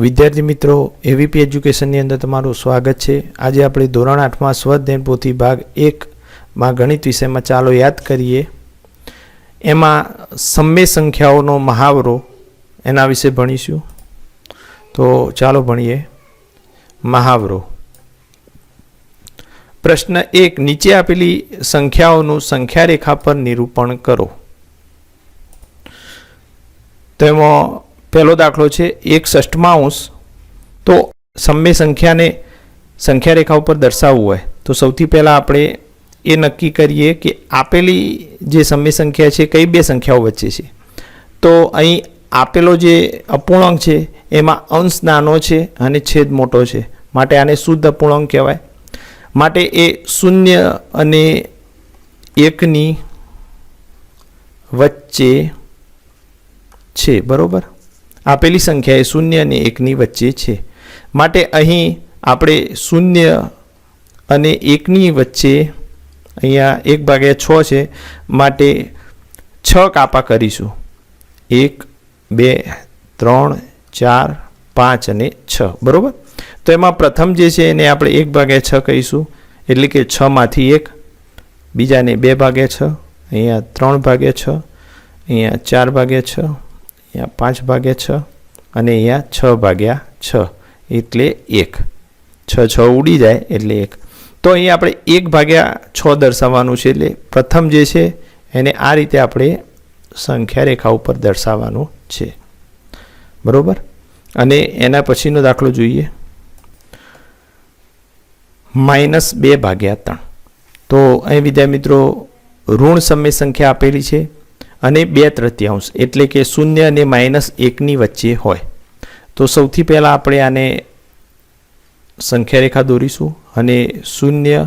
વિદ્યાર્થી મિત્રો એવીપી એજ્યુકેશનની અંદર તમારું સ્વાગત છે. આજે આપણે ધોરણ આઠમાં સ્વધ્યન પોથી ભાગ એકમાં ગણિત વિષયમાં ચાલો યાદ કરીએ. એમાં સમય સંખ્યાઓનો મહાવરો એના વિશે ભણીશું. તો ચાલો ભણીએ. મહાવરો. પ્રશ્ન એક, નીચે આપેલી સંખ્યાઓનું સંખ્યા રેખા પર નિરૂપણ કરો. તો એમાં પહેલો દાખલો છે, એક ષષ્ઠમાંશ. તો સમ્ય સંખ્યાને સંખ્યા રેખા ઉપર દર્શાવવું હોય. તો સૌથી પહેલાં આપણે એ નક્કી કરીએ કે આપેલી જે સમ્ય સંખ્યા છે, કઈ બે સંખ્યાઓ વચ્ચે છે. તો અહીં આપેલો જે અપૂર્ણાંક છે, એમાં અંશ નાનો છે અને છેદ મોટો છે. માટે આને શુદ્ધ અપૂર્ણાંક કહેવાય. માટે એ શૂન્ય અને એકની વચ્ચે છે, બરોબર? આપેલી સંખ્યા એ શૂન્ય અને એકની વચ્ચે છે. માટે અહીં આપણે શૂન્ય અને એકની વચ્ચે અહીંયા એક ભાગ્યા છ છે. માટે છ કાપા કરીશું. એક, બે, ત્રણ, ચાર, પાંચ અને છ. બરાબર? તો એમાં પ્રથમ જે છે એને આપણે એક ભાગ્યા છ કહીશું. એટલે કે છમાંથી એક. બીજાને બે ભાગ્યા છ. અહીંયા ત્રણ ભાગ્યા છ. અહીંયા ચાર ભાગ્યા છ. અહીંયા પાંચ ભાગ્યા છ અને અહીંયા છ ભાગ્યા છ, એટલે એક. છ છ ઉડી જાય એટલે એક. તો અહીંયા આપણે એક ભાગ્યા છ દર્શાવવાનું છે, એટલે પ્રથમ જે છે, એને આ રીતે આપણે સંખ્યા રેખા ઉપર દર્શાવવાનું છે. બરાબર? અને એના પછીનો દાખલો જોઈએ. માઇનસ બે ભાગ્યા ત્રણ. તો અહીં વિદ્યા મિત્રો, ઋણ સમય સંખ્યા આપેલી છે. અને બે તૃતીયાંશ એટલે કે શૂન્ય અને માઇનસ એકની વચ્ચે હોય. તો સૌથી પહેલાં આપણે આને સંખ્યા રેખા દોરીશું અને શૂન્ય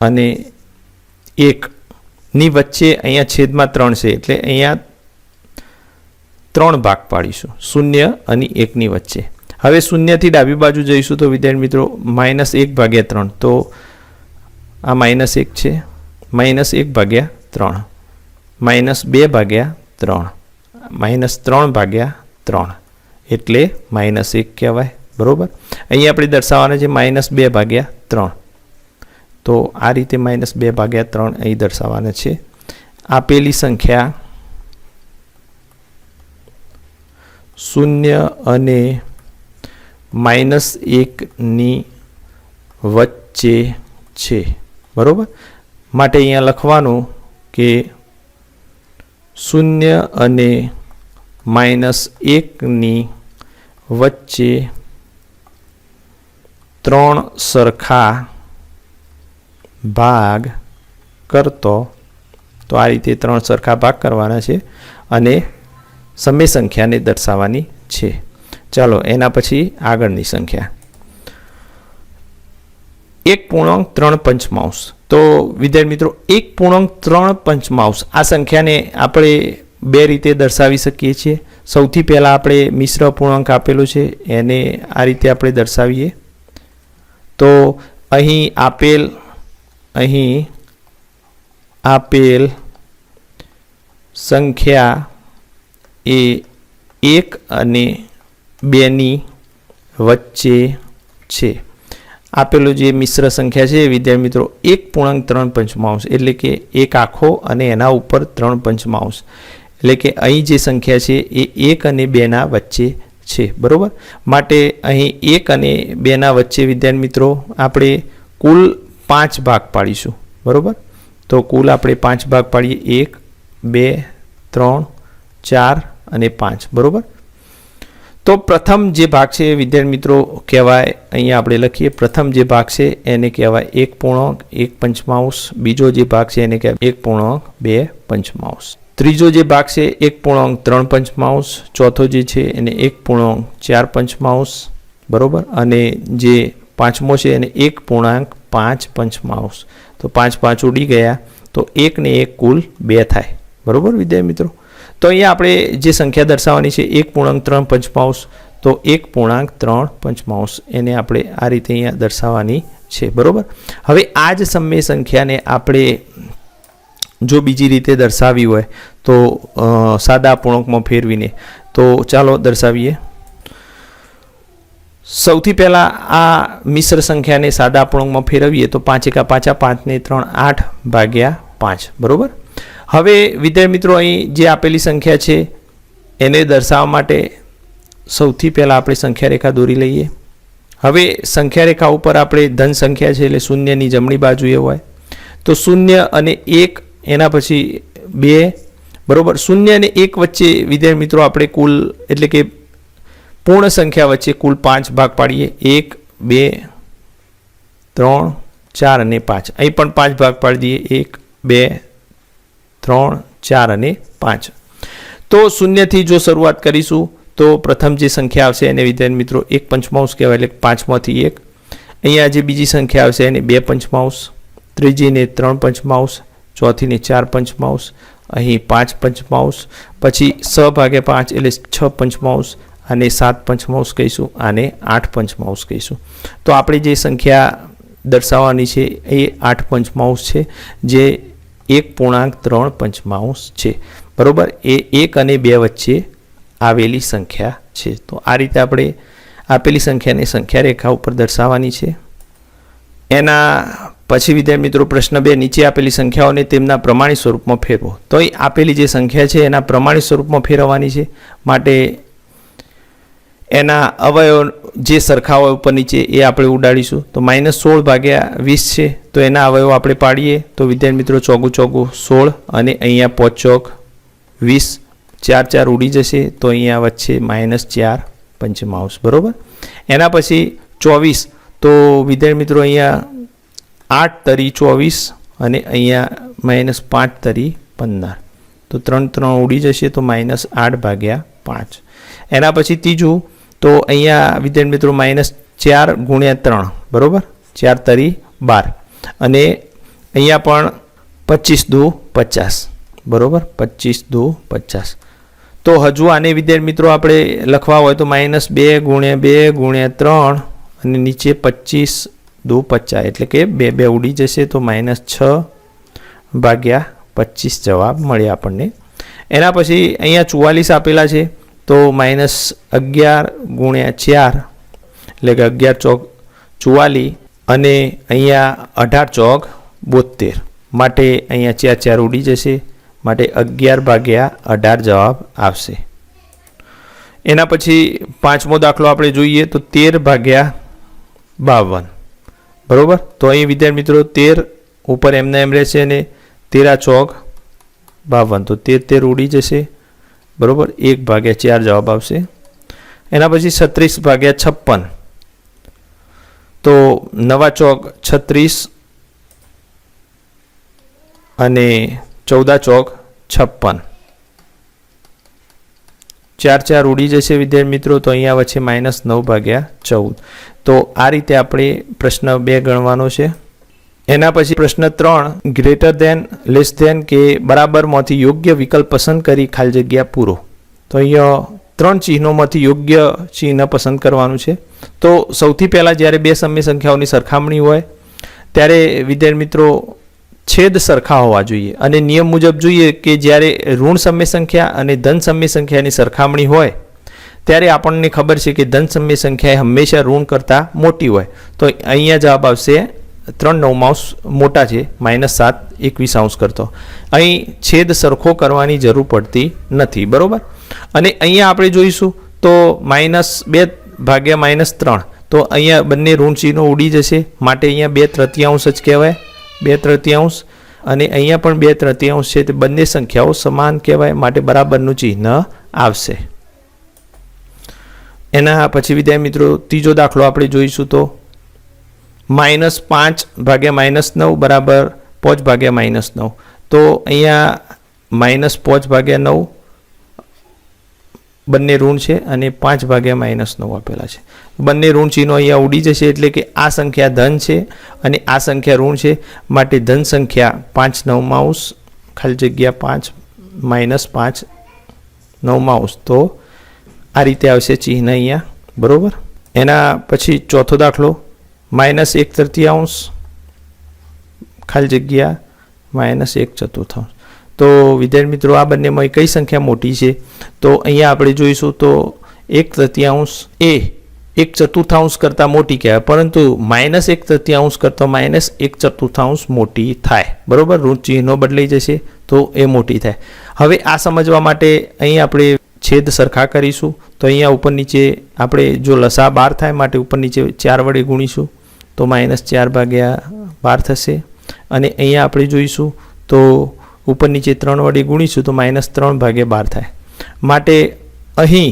અને એકની વચ્ચે અહીંયા છેદમાં ત્રણ છે એટલે અહીંયા ત્રણ ભાગ પાડીશું, શૂન્ય અને એકની વચ્ચે. હવે શૂન્યથી ડાબી બાજુ જઈશું તો વિદ્યાર્થી મિત્રો, માઇનસ એક ભાગ્યા ત્રણ. તો આ માઇનસ એક છે. માઇનસ એક ભાગ્યા ત્રણ. માઇનસ બે ભાગ્યા ત્રણ. માઇનસ ત્રણ ભાગ્યા ત્રણ. એટલે માઇનસ એક કહેવાય. બરાબર? અહીંયા આપણે દર્શાવવાના છે માઇનસ બે ભાગ્યા ત્રણ. તો આ રીતે માઇનસ બે ભાગ્યા ત્રણ અહીં દર્શાવવાના છે. આપેલી સંખ્યા શૂન્ય અને માઇનસ એકની વચ્ચે છે. બરાબર? માટે અહીંયા લખવાનું કે શૂન્ય અને માઇનસ એકની વચ્ચે ત્રણ સરખા ભાગ કરતો. તો આ રીતે ત્રણ સરખા ભાગ કરવાના છે અને સમય સંખ્યાને દર્શાવવાની છે. ચાલો, એના પછી આગળની સંખ્યા. એક પૂર્ણાંક ત્રણ પંચમાંશ. તો વિદ્યાર્થી મિત્રો, એક પૂર્ણાંક ત્રણ પંચમાંશ. આ સંખ્યાને આપણે બે રીતે દર્શાવી શકીએ છીએ. સૌથી પહેલાં આપણે મિશ્ર પૂર્ણાંક આપેલું છે, એને આ રીતે આપણે દર્શાવીએ. તો અહીં આપેલ અહીં આપેલ સંખ્યા એ એક અને બેની વચ્ચે છે. આપેલું જે મિશ્ર સંખ્યા છે વિદ્યાર્થી મિત્રો એક પૂર્ણાંક ત્રણ પંચમાંશ, એટલે કે એક આખો અને એના ઉપર ત્રણ પંચમાંશ. એટલે કે અહીં જે સંખ્યા છે એ એક અને બેના વચ્ચે છે, બરાબર? માટે અહીં એક અને બેના વચ્ચે વિદ્યાર્થી મિત્રો આપણે કુલ પાંચ ભાગ પાડીશું, બરાબર? તો કુલ આપણે પાંચ ભાગ પાડીએ, એક, બે, ત્રણ, ચાર અને પાંચ, બરાબર? તો પ્રથમ જે ભાગ છે એ વિદ્યાર્થી મિત્રો કહેવાય, અહીંયા આપણે લખીએ, પ્રથમ જે ભાગ છે એને કહેવાય એક પૂર્ણાંક, એક પંચમાંશ. બીજો જે ભાગ છે એને કહેવાય એક પૂર્ણાંક, બે પંચમાંશ. ત્રીજો જે ભાગ છે એક પૂર્ણાંક, ત્રણ પંચમાંશ. ચોથો જે છે એને એક પૂર્ણાંક, ચાર પંચમાંશ. બરાબર? અને જે પાંચમો છે એને એક પૂર્ણાંક, પાંચ પંચમાંશ. તો પાંચ પાંચ ઉડી ગયા, તો એક ને એક કુલ બે થાય. બરાબર વિદ્યાર્થી મિત્રો? તો અહીંયા આપણે જે સંખ્યા દર્શાવવાની છે, એક પૂર્ણાંક ત્રણ પંચમાંશ, તો એક પૂર્ણાંક ત્રણ પંચમાંશ, એને આપણે આ રીતે અહીંયા દર્શાવવાની છે, બરાબર? હવે આ જ સમય સંખ્યાને આપણે જો બીજી રીતે દર્શાવી હોય, તો સાદા પૂર્ણાંકમાં ફેરવીને, તો ચાલો દર્શાવીએ. સૌથી પહેલાં આ મિશ્ર સંખ્યાને સાદા અપૂર્ણાંકમાં ફેરવીએ, તો પાંચ એકા પાછા પાંચને ત્રણ આઠ ભાગ્યા પાંચ, બરોબર? હવે વિદ્યાર્થી મિત્રો, અહીં જે આપેલી સંખ્યા છે, એને દર્શાવવા માટે સૌથી પહેલાં આપણે સંખ્યા રેખા દોરી લઈએ. હવે સંખ્યા રેખા ઉપર આપણે ધન સંખ્યા છે એટલે શૂન્યની જમણી બાજુએ હોય. તો શૂન્ય અને એક એના પછી બે, બરોબર? શૂન્ય અને એક વચ્ચે વિદ્યાર્થી મિત્રો આપણે કુલ એટલે કે પૂર્ણ સંખ્યા વચ્ચે કુલ પાંચ ભાગ પાડીએ. એક, બે, ત્રણ, ચાર અને પાંચ. અહીં પણ પાંચ ભાગ પાડી દઈએ. એક, બે ત્રણ, ચાર અને પાંચ. તો શૂન્યથી જો શરૂઆત કરીશું, તો પ્રથમ જે સંખ્યા આવશે એને વિદ્યાર્થી મિત્રો એક પંચમાંશ કહેવાય એટલે પાંચમાંથી એક. અહીંયા જે બીજી સંખ્યા આવશે એને બે પંચમાંશ ત્રીજીને ત્રણ પંચમાંશ ચોથીને ચાર પંચમાંશ, અહીં પાંચ પંચમાંશ, પછી સ ભાગે પાંચ એટલે છ પંચમાંશ અને સાત પંચમાંશ કહીશું આને આઠ પંચમાંશ કહીશું. તો આપણે જે સંખ્યા દર્શાવવાની છે એ આઠ પંચમાંશ છે, જે એક પૂર્ણાંક ત્રણ પંચમાંશ છે. બરાબર? એ એક અને બે વચ્ચે આવેલી સંખ્યા છે. તો આ રીતે આપણે આપેલી સંખ્યાને સંખ્યા રેખા ઉપર દર્શાવવાની છે. એના પછી વિદ્યાર્થી મિત્રો, પ્રશ્ન બે, નીચે આપેલી સંખ્યાઓને તેમના પ્રમાણિત સ્વરૂપમાં ફેરવો. તો એ આપેલી જે સંખ્યા છે, એના પ્રમાણિત સ્વરૂપમાં ફેરવવાની છે. માટે એના અવયવ જે સરખા હોય ઉપર નીચે એ આપણે ઉડાડીશું. તો માઇનસ સોળ ભાગ્યા વીસ છે, તો એના અવયવ આપણે પાડીએ. તો વિદ્યાર્થી મિત્રો, ચોગું ચોગું સોળ અને અહીંયા પોચ ચોક વીસ. ચાર ચાર ઉડી જશે, તો અહીંયા વચ્ચે માઇનસ ચાર પંચમાઉસ બરાબર? એના પછી ચોવીસ. તો વિદ્યાર્થી મિત્રો, અહીંયા આઠ તરી ચોવીસ અને અહીંયા માઇનસ પાંચ તરી પંદર. તો ત્રણ ત્રણ ઉડી જશે, તો માઇનસ આઠ ભાગ્યા પાંચ. એના પછી ત્રીજું તો અહીંયા વિદ્યાર્થી મિત્રો માઇનસ ચાર ગુણ્યા ત્રણ, બરાબર? ચાર તરી બાર. અને અહીંયા પણ પચીસ દો પચાસ, બરાબર? પચીસ દો પચાસ. તો હજુ આને વિદ્યાર્થી મિત્રો આપણે લખવા હોય તો માઇનસ બે ગુણ્યા બે ગુણ્યા ત્રણ અને નીચે પચીસ દુ પચાસ, એટલે કે બે બે ઉડી જશે તો માઇનસ છ ભાગ્યા પચીસ જવાબ મળે આપણને. એના પછી અહીંયા ચુવાલીસ આપેલા છે. તો માઇનસ અગિયાર ગુણ્યા ચાર, એટલે કે અગિયાર ચોક ચુવાલી અને અહીંયા અઢાર ચોક બોતેર માટે અહીંયા ચાર ચાર ઉડી જશે. માટે અગિયાર ભાગ્યા અઢાર જવાબ આવશે. એના પછી પાંચમો દાખલો આપણે જોઈએ તો તેર ભાગ્યા બાવન. બરાબર? તો અહીં વિદ્યાર્થી મિત્રો તેર ઉપર એમને એમ રહેશે અને તેરા ચોક બાવન. તો તેર તેર ઉડી જશે. બરોબર? એક ભાગ્યા ચાર જવાબ આવશે. એના પછી છત્રીસ ભાગ્યા છપ્પન. તો નવા ચોક છત્રીસ અને ચૌદા ચોક છપ્પન. ચાર ચાર ઉડી જશે વિદ્યાર્થી મિત્રો, તો અહીંયા વચ્ચે માઇનસ નવ ભાગ્યા ચૌદ. તો આ રીતે આપણે પ્રશ્ન બે ગણવાનો છે. એના પછી પ્રશ્ન ત્રણ ગ્રેટર દેન લેસ દેન કે બરાબરમાંથી યોગ્ય વિકલ્પ પસંદ કરી ખાલી જગ્યા પૂરો. તો અહીંયા ત્રણ ચિહ્નોમાંથી યોગ્ય ચિહ્ન પસંદ કરવાનું છે. તો સૌથી પહેલાં જ્યારે બે સમય સંખ્યાઓની સરખામણી હોય, ત્યારે વિદ્યાર્થી મિત્રો છેદ સરખા હોવા જોઈએ. અને નિયમ મુજબ જોઈએ કે જ્યારે ઋણ સમય સંખ્યા અને ધન સમય સંખ્યાની સરખામણી હોય, ત્યારે આપણને ખબર છે કે ધન સમય સંખ્યા હંમેશા ઋણ કરતાં મોટી હોય. તો અહીંયા જવાબ આવશે ત્રણ નવ માઉસ મોટા છે માઇનસ સાત, એકવીસ આઉન્સ કરતો. અહીં છેદ સરખો કરવાની જરૂર પડતી નથી, બરાબર? અને અહીંયા આપણે જોઈશું તો માઇનસ બે ભાગ્યા માઇનસ ત્રણ. તો અહીંયા બંને ઋણ ચિહ્નો ઉડી જશે. માટે અહીંયા બે તૃતીયાંશ જ કહેવાય. બે તૃતીયાંશ. અને અહીંયા પણ બે તૃતીયાંશ છે, તે બંને સંખ્યાઓ સમાન કહેવાય. માટે બરાબરનું ચિહ્ન આવશે. એના પછી વિદ્યા મિત્રો, ત્રીજો દાખલો આપણે જોઈશું તો માઇનસ પાંચ ભાગ્યા માઇનસ નવ બરાબર પોચ ભાગ્યા માઇનસ નવ. તો અહીંયા માઇનસ પોચ ભાગ્યા નવ બંને ઋણ છે અને પાંચ ભાગ્યા માઇનસ નવ આપેલા છે. બંને ઋણ ચિહ્નો અહીંયા ઉડી જશે એટલે કે આ સંખ્યા ધન છે અને આ સંખ્યા ઋણ છે. માટે ધન સંખ્યા પાંચ નવ માઉસ, ખાલી જગ્યા પાંચ માઇનસ પાંચ નવ માઉસ. તો આ રીતે આવશે ચિહ્ન અહીંયા. બરાબર? એના પછી ચોથો દાખલો. માઇનસ એક તૃતીયાંશ ખાલી જગ્યા માઇનસ એક ચતુર્થાંશ. તો વિદ્યાર્થી મિત્રો, આ બંનેમાં કઈ સંખ્યા મોટી છે? તો અહીંયા આપણે જોઈશું તો એક તૃતીયાંશ એ એક ચતુર્થાંશ કરતાં મોટી કહેવાય, પરંતુ માઇનસ એક તૃતીયાંશ કરતાં માઇનસ એક ચતુર્થાંશ મોટી થાય. બરાબર? ઋણ ચિહ્નો બદલાઈ જશે તો એ મોટી થાય. હવે આ સમજવા માટે અહીં આપણે છેદ સરખા કરીશું. તો અહીંયા ઉપર નીચે આપણે જો લસા બાર થાય, માટે ઉપર નીચે ચાર વડે ગુણીશું. તો માઇનસ ચાર ભાગ્યા બાર થશે. અને અહીંયા આપણે જોઈશું તો ઉપર નીચે ત્રણ વડે ગુણીશું તો માઇનસ ત્રણ ભાગ્યા બાર થાય. માટે અહીં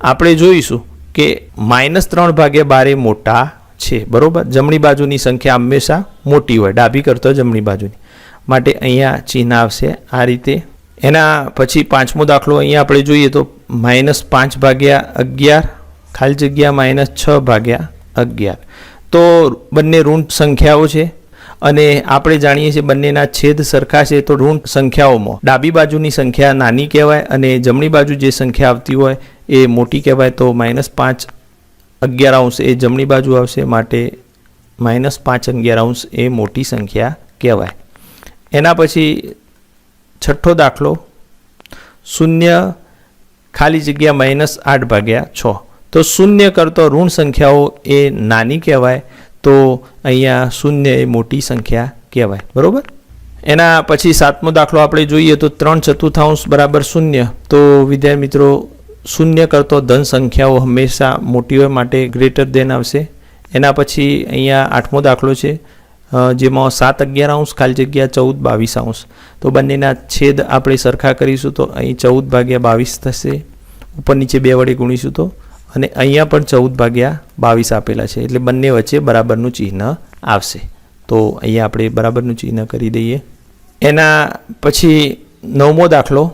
આપણે જોઈશું કે માઇનસ ત્રણ ભાગ્યા બાર મોટા છે, બરાબર? જમણી બાજુની સંખ્યા હંમેશા મોટી હોય, ડાબી કરતો જમણી બાજુની. માટે અહીંયા ચિહ્ન આવશે આ રીતે. એના પછી પાંચમો દાખલો અહીંયા આપણે જોઈએ તો માઇનસ પાંચ ભાગ્યા અગિયાર, ખાલી જગ્યા માઇનસ છ ભાગ્યા અગિયાર. તો બંને ઋણ સંખ્યાઓ છે અને આપણે જાણીએ છીએ બંનેના છેદ સરખા છે તો ઋણ સંખ્યાઓમાં ડાબી બાજુની સંખ્યા નાની કહેવાય અને જમણી બાજુ જે સંખ્યા આવતી હોય એ મોટી કહેવાય તો માઇનસ પાંચ અગિયાર અંશ એ જમણી બાજુ આવશે માટે માઇનસ પાંચ અગિયાર અંશ એ મોટી સંખ્યા કહેવાય. એના પછી છઠ્ઠો દાખલો શૂન્ય ખાલી જગ્યા માઇનસ આઠ ભાગ્યા છ. તો શૂન્ય કરતો ઋણ સંખ્યાઓ એ નાની કહેવાય, તો અહીંયા શૂન્ય એ મોટી સંખ્યા કહેવાય. બરાબર? એના પછી સાતમો દાખલો આપણે જોઈએ તો ત્રણ ચતુર્થાંશ બરાબર શૂન્ય. તો વિદ્યાર્થી મિત્રો, શૂન્ય કરતો ધન સંખ્યાઓ હંમેશા મોટી હોય માટે ગ્રેટર દેન આવશે. એના પછી અહીંયા આઠમો દાખલો છે જેમાં સાત અગિયાર અંશ, ખાલી જગ્યા ચૌદ બાવીસ અંશ. તો બંનેના છેદ આપણે સરખા કરીશું તો અહીં ચૌદ ભાગ્યા બાવીસ થશે. ઉપર નીચે બે વડે ગુણીશું તો અને અહીંયા પણ ચૌદ ભાગ્યા બાવીસ આપેલા છે. એટલે બંને વચ્ચે બરાબરનું ચિહ્ન આવશે. તો અહીંયા આપણે બરાબરનું ચિહ્ન કરી દઈએ. એના પછી નવમો દાખલો.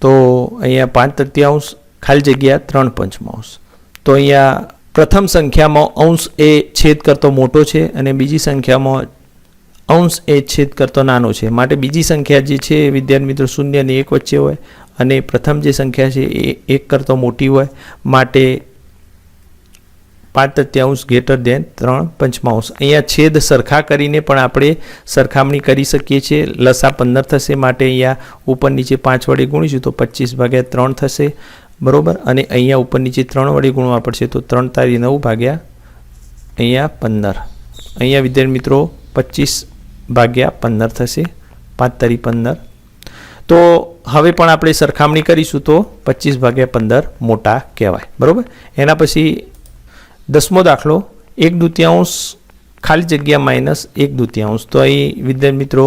તો અહીંયા પાંચ તૃતીયાંશ, ખાલી જગ્યા ત્રણ પંચમાંશ. તો અહીંયા પ્રથમ સંખ્યામાં અંશ એ છેદ કરતો મોટો છે અને બીજી સંખ્યામાં અંશ એ છેદ કરતો નાનો છે. માટે બીજી સંખ્યા જે છે, વિદ્યાર્થી મિત્રો શૂન્ય અને એક વચ્ચે હોય. અને પ્રથમ જે સંખ્યા છે એ એક કરતો મોટી હોય માટે પાંચ તત્યાંશ ગ્રેટર દેન ત્રણ પંચમાંશ. અહીંયા છેદ સરખા કરીને પણ આપણે સરખામણી કરી શકીએ છીએ. લસા પંદર થશે માટે અહીંયા ઉપર નીચે પાંચ વડે ગુણીશું તો પચીસ ભાગ્યા ત્રણ થશે. બરાબર? અને અહીંયા ઉપર નીચે ત્રણ વડે ગુણવા પડશે તો ત્રણ તારી નવ ભાગ્યા અહીંયા પંદર. અહીંયા વિદ્યાર્થી મિત્રો પચીસ ભાગ્યા પંદર થશે. પાંચ તારી પંદર. તો હવે પણ આપણે સરખામણી કરીશું તો પચીસ ભાગ્યા પંદર મોટા કહેવાય, બરાબર? એના પછી દસમો દાખલો, એક દુત્યાંશ ખાલી જગ્યા માઇનસ એક દુત્યાંશ. તો અહીં વિદ્યાર્થી મિત્રો,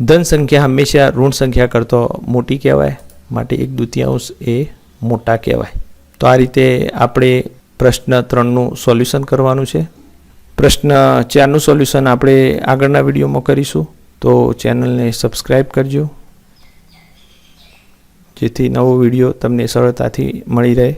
ધન સંખ્યા હંમેશા ઋણ સંખ્યા કરતો મોટી કહેવાય, માટે એક દુત્યાંશ એ મોટા કહેવાય. તો આ રીતે આપણે પ્રશ્ન ત્રણનું સોલ્યુશન કરવાનું છે. પ્રશ્ન ચારનું સોલ્યુશન આપણે આગળના વિડીયોમાં કરીશું. તો ચેનલને સબસ્ક્રાઈબ કરજો. જેથી નવો વીડિયો તમને સરળતાથી મળી રહે.